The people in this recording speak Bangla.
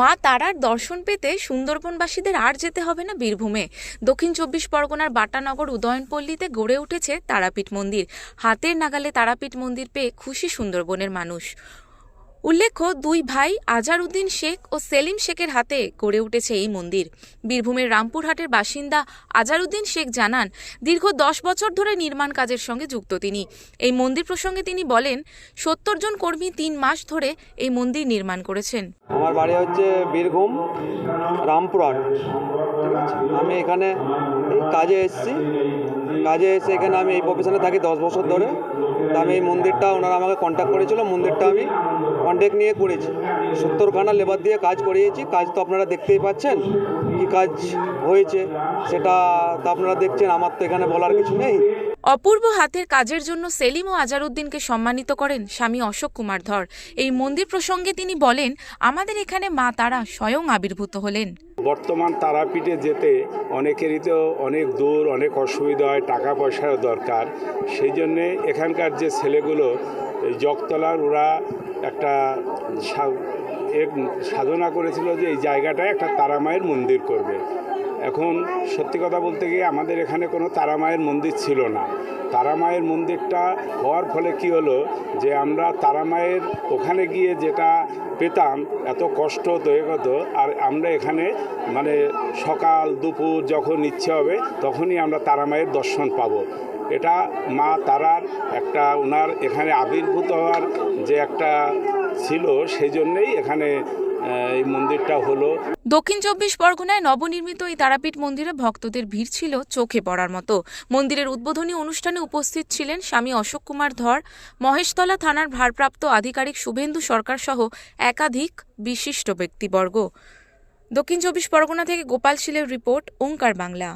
মা তারার দর্শন পেতে সুন্দরবনবাসীদের আর যেতে হবে না বীরভূমে। দক্ষিণ চব্বিশ পরগনার বাটানগর উদয়নপল্লীতে গড়ে উঠেছে তারাপীঠ মন্দির। হাতের নাগালে তারাপীঠ মন্দির পেয়ে খুশি সুন্দরবনের মানুষ। উল্লেখ্য, দুই ভাই আজার উদ্দিন শেখ ও সেলিম শেখের হাতে গড়ে উঠেছে এই মন্দির। বীরভূমের রামপুরহাটের বাসিন্দা আজারউদ্দিন শেখ জানান, দীর্ঘ দশ বছর ধরে নির্মাণ কাজের সঙ্গে যুক্ত তিনি। এই মন্দির প্রসঙ্গে তিনি বলেন, সত্তর জন কর্মী তিন মাস ধরে এই মন্দির নির্মাণ করেছেন। আমার বাড়ি হচ্ছে বীরভূম, রামপুরহাট। আমি এখানে কাজে এসেছি। কাজে এসে এখানে আমি এই প্রফেশনে থাকি দশ বছর ধরে। তা আমি এই মন্দিরটা ওনারা আমাকে কন্ট্যাক্ট করেছিল, মন্দিরটা আমি কন্ট্যাক্ট নিয়ে করেছি। সত্তরখানা লেবার দিয়ে কাজ করিয়েছি। কাজ তো আপনারা দেখতেই পাচ্ছেন কি কাজ হয়েছে। সেটা তো আপনারা দেখছেন আমার তো এখানে বলার কিছু নেই। অপূর্ব হাতের কাজের জন্য সেলিম ও আজারউদ্দিনকে সম্মানিত করেন স্বামী অশোক কুমার ধর। এই মন্দির প্রসঙ্গে তিনি বলেন আমাদের এখানে মা তারা স্বয়ং আবির্ভূত হলেন। বর্তমান তারাপীঠে যেতে অনেকেরই তো অনেক দূর অনেক অসুবিধা হয় টাকা পয়সার দরকার। সেই জন্যে এখানকার যে ছেলেগুলো এই জগতলার ওরা একটা সাধনা করেছিল যে এই জায়গাটায় একটা তারামায়ের মন্দির করবে। এখন সত্যি কথা বলতে গিয়ে আমাদের এখানে কোনো তারামায়ের মন্দির ছিল না। তারামায়ের মন্দিরটা হওয়ার ফলে কি হলো যে আমরা তারামায়ের ওখানে গিয়ে যেটা পেতাম, এত কষ্ট এ হতো, আর আমরা এখানে মানে সকাল, দুপুর যখন ইচ্ছে হবে, তখনই আমরা তারামায়ের দর্শন পাবো। এটা মা তারার একটা ওনার এখানে আবির্ভূত হওয়ার যে একটা ছিল সেই জন্যেই এখানে এই মন্দিরটা হলো। দক্ষিণ চব্বিশ পরগনায় নবনির্মিত এই তারাপীঠ মন্দিরে ভক্তদের ভিড় ছিল চোখে পড়ার মতো। মন্দিরের উদ্বোধনী অনুষ্ঠানে উপস্থিত ছিলেন স্বামী অশোক কুমার ধর, মহেশতলা থানার ভারপ্রাপ্ত আধিকারিক শুভেন্দু সরকার সহ একাধিক বিশিষ্ট ব্যক্তিবর্গ। দক্ষিণ চব্বিশ পরগনা থেকে গোপাল শীলের রিপোর্ট, ওঙ্কার বাংলা।